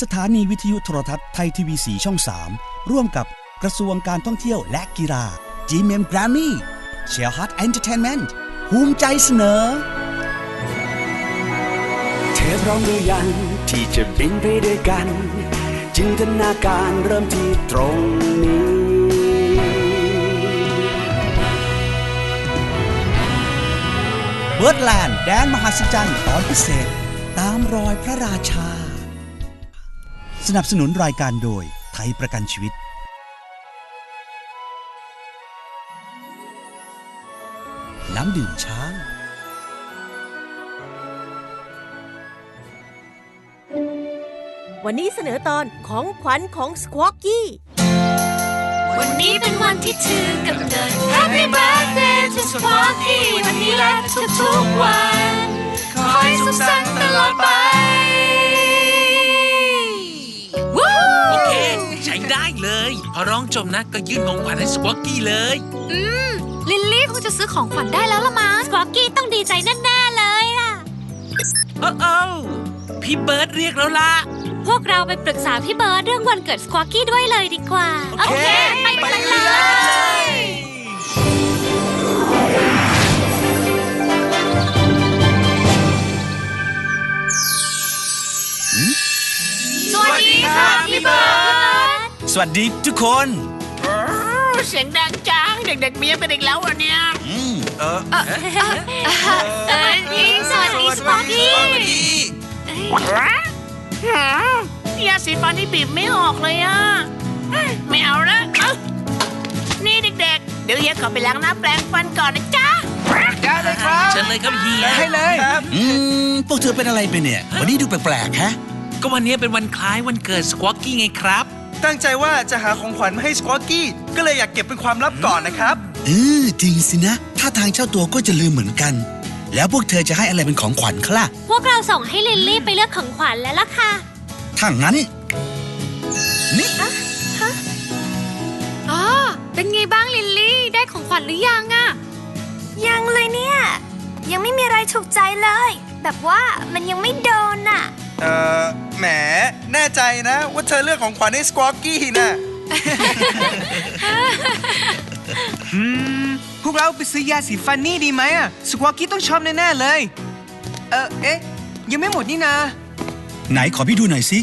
สถานีวิทยุโทรทัศน์ไทยทีวีสีช่อง 3 ร่วมกับกระทรวงการท่องเที่ยวและกีฬา GMM Grammy s h e l l Hut Entertainment ภูมิใจเสนอเทพพร้อมหรือยังที่จะบินไปด้วยกัน จินตนาการเริ่มที่ตรงนี้ เบิร์ดแลนด์แดนมหัศจรรย์ตอนพิเศษ ตามรอยพระราชา สนับสนุนรายการโดยไทยประกันชีวิต น้ำดื่มช้าง วันนี้เสนอตอนของขวัญของสควอกกี้ วันนี้เป็นวันที่เธอกำเนิด Happy birthday to Sparky วันนี้และทุกๆวันขอให้สุขสันต์ตลอดไป ได้เลย พอร้องจบนะก็ยื่นของขวัญให้สควอกกี้เลย อืม ลิลลี่คงจะซื้อของขวัญได้แล้วละมั้งสควอกกี้ต้องดีใจแน่ๆเลยล่ะโอ้โอ้พี่เบิร์ดเรียกแล้วล่ะ พวกเราไปปรึกษาพี่เบิร์ดเรื่องวันเกิดสควอกกี้ด้วยเลยดีกว่า โอเค ไปกันเลย สวัสดีครับพี่เบิร์ด สวัสดีทุกคน เสียงดังจัง เด็กๆเมียเป็นอีกแล้วเหรอเนี่ยสวัสดีสวัสดีสควอกกี้ยาสีฟันที่บีบไม่ออกเลยอะ ไม่เอาละเอ้านี่เด็กๆ เดี๋ยวเฮียขอไปล้างน้ำแปรงฟันก่อนนะจ๊ะได้เลยครับเชิญเลยครับเฮียให้เลยอืมพวกเธอเป็นอะไรไปเนี่ย วันนี้ดูแปลกๆฮะ ก็วันนี้เป็นวันคล้ายวันเกิดสควอกกี้ไงครับ ตั้งใจว่าจะหาของขวัญมาให้สควอกี้ ก็เลยอยากเก็บเป็นความลับก่อนนะครับเออจริงสินะ ถ้าทางเจ้าตัวก็จะลืมเหมือนกัน แล้วพวกเธอจะให้อะไรเป็นของขวัญคะล่ะ พวกเราส่งให้ลิลลี่ไปเลือกของขวัญแล้วล่ะค่ะ ถ้างั้น นี่อ๋อ เป็นไงบ้างลิลลี่ ได้ของขวัญหรือยังอะยังเลยเนี่ย ยังไม่มีอะไรถูกใจเลย แบบว่ามันยังไม่โดนอะ เอ่อแหม แน่ใจนะ ว่าเธอเลือกของขวัญให้สควอกี้นะอืมพวกเราไปซื้อยาสีฟันนี่ดีไหมอะสควอกี้ต้องชอบแน่ๆเลย เออเอ๊ะ ยังไม่หมดนี่นาไหนขอพี่ดูหน่อยสิ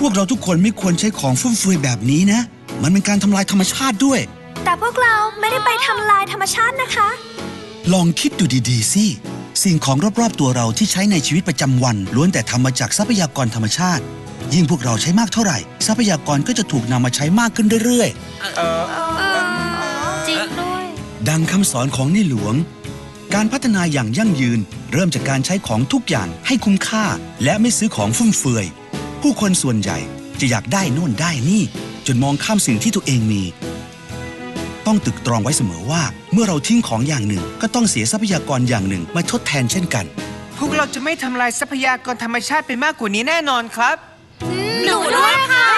พวกเราทุกคนไม่ควรใช้ของฟุ่มเฟือยแบบนี้นะ มันเป็นการทำลายธรรมชาติด้วย แต่พวกเราไม่ได้ไปทำลายธรรมชาตินะคะ ลองคิดดูดีๆสิ สิ่งของรอบๆตัวเราที่ใช้ในชีวิตประจำวัน ล้วนแต่ทำมาจากทรัพยากรธรรมชาติ ยิ่งพวกเราใช้มากเท่าไหร่ ทรัพยากรก็จะถูกนำมาใช้มากขึ้นเรื่อยเออจริงด้วย ๆ ดังคำสอนของในหลวง การพัฒนาอย่างยั่งยืน เริ่มจากการใช้ของทุกอย่างให้คุ้มค่า และไม่ซื้อของฟุ่มเฟือย ผู้คนส่วนใหญ่จะอยากได้โน่นได้นี่ จนมองข้ามสิ่งที่ตัวเองมี ต้องตึกตรองไว้เสมอว่า เมื่อเราทิ้งของอย่างหนึ่ง ก็ต้องเสียทรัพยากรอย่างหนึ่ง มาทดแทนเช่นกัน พวกเราจะไม่ทำลายทรัพยากรธรรมชาติไปมากกว่านี้แน่นอนครับ หนูด้วยค่ะ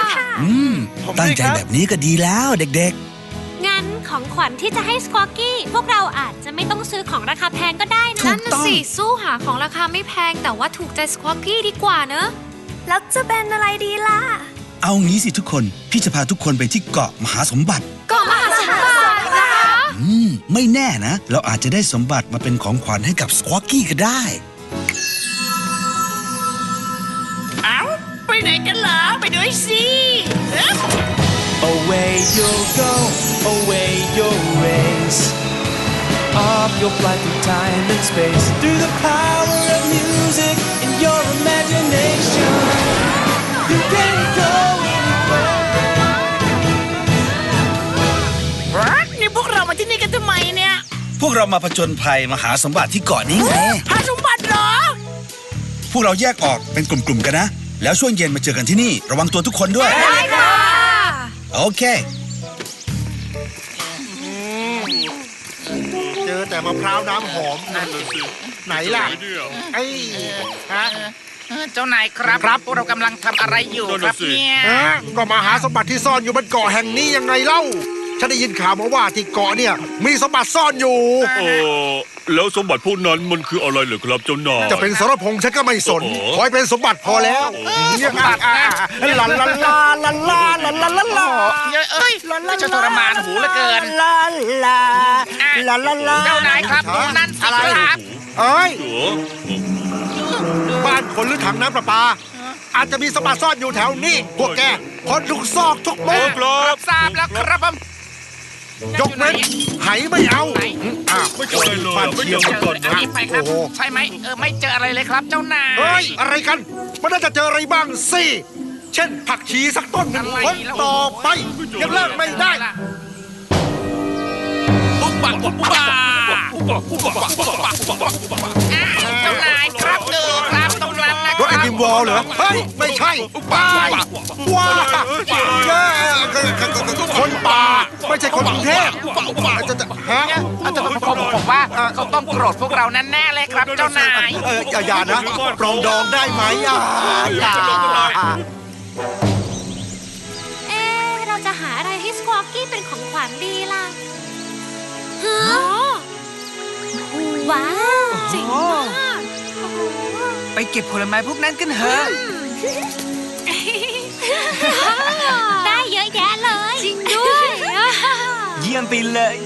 อืม ผมด้วยตั้งใจครับ แบบนี้ก็ดีแล้วเด็กงั้นของขวัญที่จะให้สควอกกี้พวกเราอาจจะไม่ต้องซื้อของราคาแพงก็ได้นะถูกต้องสิสู้หาของราคาไม่แพงแต่ว่าถูกใจสควอกกี้ดีกว่าเนอะ แล้วจะเป็นอะไรดีล่ะๆเอางี้สิทุกคน พี่จะพาทุกคนไปที่เกาะมหาสมบัติ ไม่แน่นะ เราอาจจะได้สมบัติมาเป็นของขวัญให้กับสควอกกี้ก็ได้เอ้าไปไหนกันเหรอไปด้วยสิเอ้า Away you'll go away you'll race Off your flight through time and space Through the power of music and your imagination You can go พวกเรามาผจญภัยมหาสมบัติที่เกาะนี้ไงหาสมบัติเหรอ พวกเราแยกออกเป็นกลุ่มๆกันนะ แล้วช่วงเย็นมาเจอกันที่นี่ ระวังตัวทุกคนด้วยโอเค เจอแต่มะพร้าวน้ำหอมนั่นสิไหนล่ะไอ้ฮะเจ้านายครับครับพวกเรากำลังทำอะไรอยู่ครับเนี่ยฮะก็มาหาสมบัติที่ซ่อนอยู่บนเกาะแห่งนี้ยังไงเล่า ฉันได้ยินข่าวมาว่าที่เกาะเนี่ยมีสมบัติซ่อนอยู่ เออแล้วสมบัติพวกนั้นมันคืออะไรเหรอครับเจ้านาย จะเป็นสรพงษ์ฉันก็ไม่สนโอ้โหขอให้เป็นสมบัติพอแล้วเนี่ยอะอะอะลาลาลาลาลาลาลาลาลาเอ้ยก็จะทรมานหูเหลือเกิน ลาลาลาลาลาเจ้านายครับดูนั่นสิครับเอ้ยเออบ้านคนหรือถังน้ำประปา อาจจะมีสมบัติซ่อนอยู่แถวนี้ พวกแกคนทุกซอกทุกมุมรับทราบแล้วครับผม ยกเว้นไหไม่เอาอ้าวไม่เจออะไรเลยบ้านไม่เชีเจยองกักันนก่อนนะรีบไปครับโอ้โหใช่ไหมเออไม่เจออะไรเลยครับเจ้านายเฮ้ยอะไรกัน มันน่าจะเจออะไรบ้างสิเช่น ผักชีสักต้นหนึ่งอะไรคนแล้วต่อไปยังเลิกไม่ได้ปุ๊บปักปุ๊บปักเจ้านายครับ วอลเหรอเฮ้ยไม่ใช่ป้ายว้าแย่คนป่าไม่ใช่คนกรุงเทพจะจะฮะอาจจะผมผมว่าเขาต้องโกรธพวกเราแน่ๆเลยครับเจ้านายเอออย่าอย่านะปรองดองได้ไหมอะอย่าเอ๊ะเราจะหาอะไรให้สควอกกี้เป็นของขวัญดีล่ะฮะว้าวเจ๋งมากโอ้โหไป เก็บผลไม้พวกนั้นกันเถอะได้เยอะแยะเลย จริงด้วยเยี่ยมไปเลย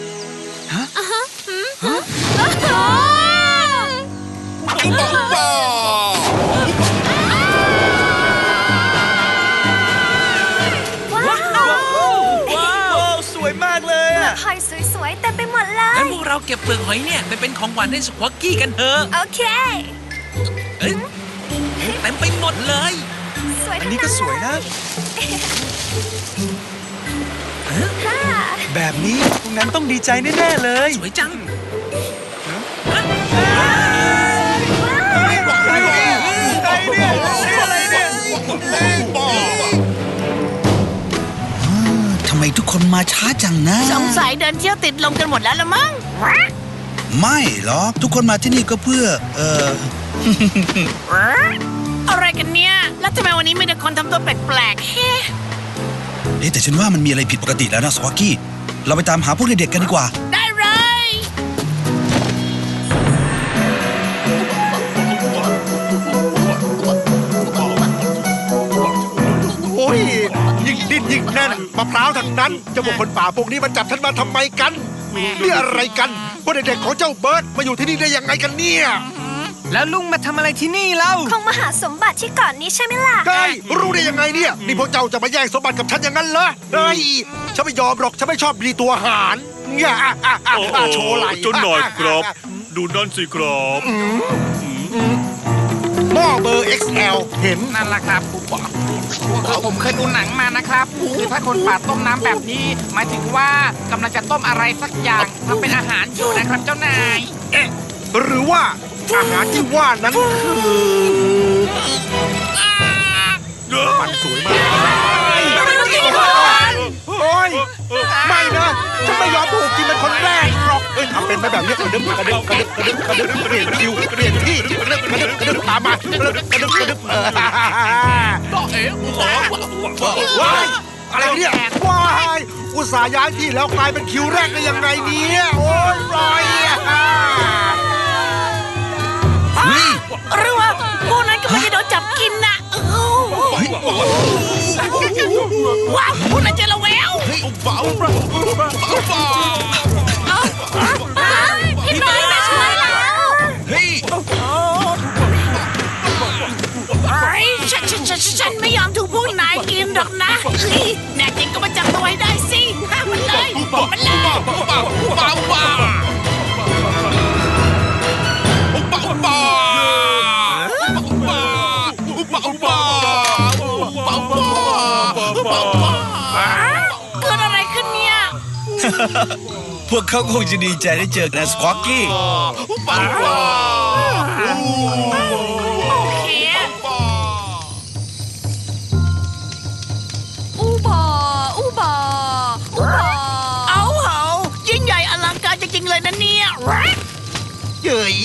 ว้าวว้าวสวยมากเลยอะหอยสวยๆเต็มไปหมดเลงั้ยนพวกเราเก็บเปลือกหอยเนี่ยไปเป็นของขวัญให้สควอกกี้กันเถอะ โอเค เอ้ยเต็มไปหมดเลย สวยอันนี้ก็สวยนะค่ะแบบนี้พวกนั้นต้องดีใจแน่ๆเลยสวยจังทำไมทุกคนมาช้าจังนะ สงสัยเดินเที่ยวติดลมกันหมดแล้วละมั้ง ไม่หรอกทุกคนมาที่นี่ก็เพื่อ เออ อะไรกันเนี่ย แล้วทำไมวันนี้มีแต่คนทำตัวแปลกๆเฮ้เอ๊ะแต่ฉันว่ามันมีอะไรผิดปกติแล้วนะสวอกกี้ เราไปตามหาพวกเด็กๆกันดีกว่า ได้เลย โอ้ยยิ่งดิ้นยิ่งแน่นมะพร้าวทั้งนั้นเจ้าพวกคนป่าพวกนี้มันจับฉันมาทำไมกัน นี่อะไรกันพวกเด็กๆของเจ้าเบิร์ดมาอยู่ที่นี่ได้ยังไงกันเนี่ย แล้วลุงมาทำอะไรที่นี่เล่าคงมาหาสมบัติที่เก่อนนี้ใช่ไหมล่ะเฮ้ยรู้ได้ยังไงเนี่ย นี่พวกเจ้าจะมาแย่งสมบัติกับฉันอย่างนั้นเหรอเฮ้ยฉันไม่ยอมหรอกฉันไม่ชอบดีตัวหารเนี่ยอะอะอะโอ้โหอะโชว์ไหลเจ้านายครับ ดูนั่นสิครับ หม้อเบอร์ XL เห็น นั่นแหละครับคือผมเคยดูหนังมานะครับคือถ้าคนป่าต้มน้ำแบบนี้ หมายถึงว่ากำลังจะต้มอะไรสักอย่างทำเป็นอาหารอยู่นะครับเจ้านาย เอ๊ะ หรือว่าอาหารที่ว่านั้นคือมันสวยมากโอ้ย ไม่นะฉันไม่ยอมถูกกินเป็นคนแรกหรอกเอ้ยทำเป็นไปแบบนี้กระดึ๊บกระดึ๊บกระดึ๊บกระดึ๊บกระดึ๊บเปลี่ยนคิวเปลี่ยนที่กระดึ๊บกระดึ๊บกระดึ๊บตามมากระดึ๊บกระดึ๊บกระดึ๊บเออก็เอ๋ว้ายอะไรเนี่ยว้ายอุตส่าห์ย้ายที่แล้วกลายเป็นคิวแรกได้ยังไงเนี่ยโอ้ยรอยอะหรือว่าพวกนั้นกำลังจะโดนจับกินน่ะว้าวพวกนั้น เจอแล้วแววพี่น้อยมาช่วยแล้วเฮ้ยไอ้ฉันฉันฉันฉันไม่ยอมถูกพวกนายกินหรอกนะแน่จริงก็มาจับตัวไว้ได้สิห้ามมันเลยมันเลยเพวกเขาคงจะดีใจได้เจอกันะสควอกกี้โอเคอูบออูบออูบอเอาเหายิ่งใหญ่อลังการจริงๆเลยนะเนี่ย เย้ย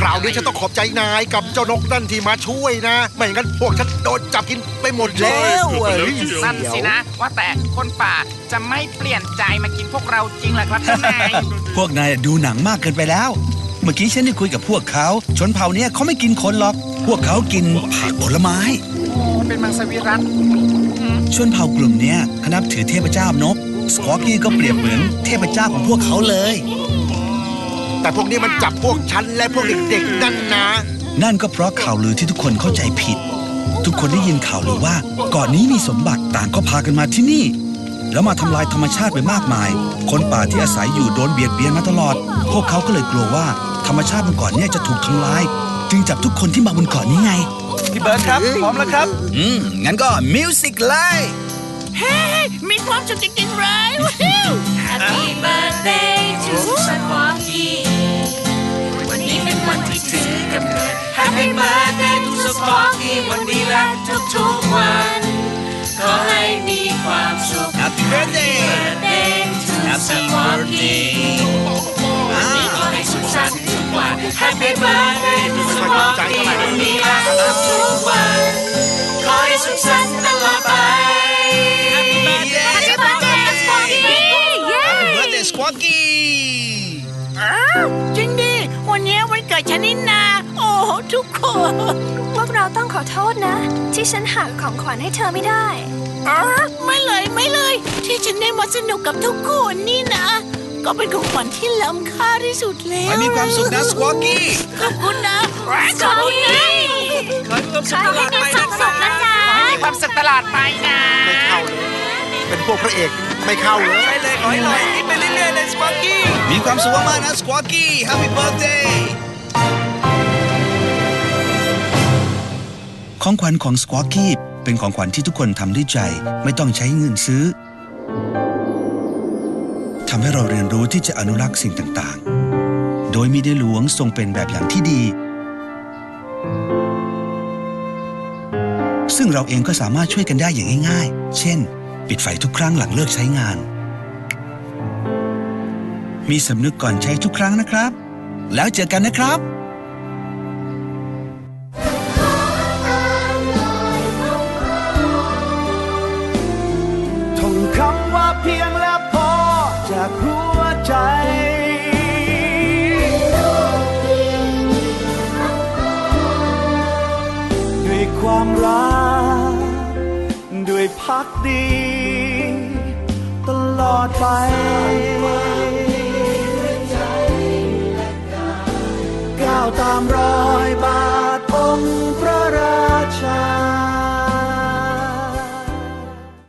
คราวนี้ฉันต้องขอบใจนายกับเจ้านกนั่นที่มาช่วยนะ ไม่งั้นพวกฉันโดนจับกินไปหมดแล้วเอ้ยนั่นเสียวสินะ ว่าแต่คนป่าจะไม่เปลี่ยนใจมากินพวกเราจริงเหรอครับท่านนายพวกนายดูหนังมากเกินไปแล้ว เมื่อกี้ฉันได้คุยกับพวกเขา ชนเผ่าเนี้ยเขาไม่กินคนหรอก พวกเขากินผักผลไม้โอ้เป็นมังสวิรัตชนเผ่ากลุ่มเนี้ยเขานับถือเทพเจ้านกสควอกี้ก็เปรียบเหมือนเทพเจ้าของพวกเขาเลย แต่พวกนี้มันจับพวกฉันและพวกเด็กๆนั่นนะ นั่นก็เพราะข่าวลือที่ทุกคนเข้าใจผิด ทุกคนได้ยินข่าวลือว่าเกาะนนี้มีสมบัติต่างก็พากันมาที่นี่ แล้วมาทำลายธรรมชาติไปมากมาย คนป่าที่อาศัยอยู่โดนเบียดเบียนมาตลอด พวกเขาก็เลยกลัวว่าธรรมชาติบนเกาะเนี้จะถูกทำลาย จึงจับทุกคนที่มาบนเกาะนี้ไงพี่เบิร์ดครับพร้อมแล้วครับ อืมงั้นก็มิวสิกเลยเฮ้ยมีความสุขจริงๆเลยว้าว Happy birthday to Squawky วั กำเนิด Happy birthday to Squawky วันนี้และทุกๆวัน ขอให้มีความสุข Happy birthday birthday to Squawky วันนี้ขอให้สุขสันต์ทุกวัน Happy birthday to Squawky วันนี้และทุกๆวัน ขอให้สุขสันต์ตลอดไป นี้วันเกิดฉันนี่นา โอ้โหทุกคน พวกเราต้องขอโทษนะ ที่ฉันหักของขวัญให้เธอไม่ได้อ๋อไม่เลยไม่เลย ที่ฉันได้มาสนุกกับทุกคนนี่นะ ก็เป็นของขวัญที่ล้ำค่าที่สุดแล้วให้มีความสุขนะ Squawky ขอบคุณนะขอบคุณนะขอให้มีความสุขตลอดไปนะคสุรัขนะจ๊ะขอให้มีความสุขตลอดไปนะไม่เข้าเลยเป็นพวกพระเอกไม่เข้าเลยใช่เลยขอให้ลอยยิ้มไปเรื่อยๆเลยสปอร์กี้มีความสุขมากๆนะ Squawky Happy birthday ของขวัญของ Squawky เป็นของขวัญที่ทุกคนทำด้วยใจ ไม่ต้องใช้เงินซื้อทำให้เราเรียนรู้ที่จะอนุรักษ์สิ่งต่างๆ โดยมีในหลวงทรงเป็นแบบอย่างที่ดี ซึ่งเราเองก็สามารถช่วยกันได้อย่างง่ายๆ เช่น ปิดไฟทุกครั้งหลังเลิกใช้งาน มีสำนึกก่อนใช้ทุกครั้งนะครับ แล้วเจอกันนะครับ กดี ตลอดไปก้าวตามรอยบา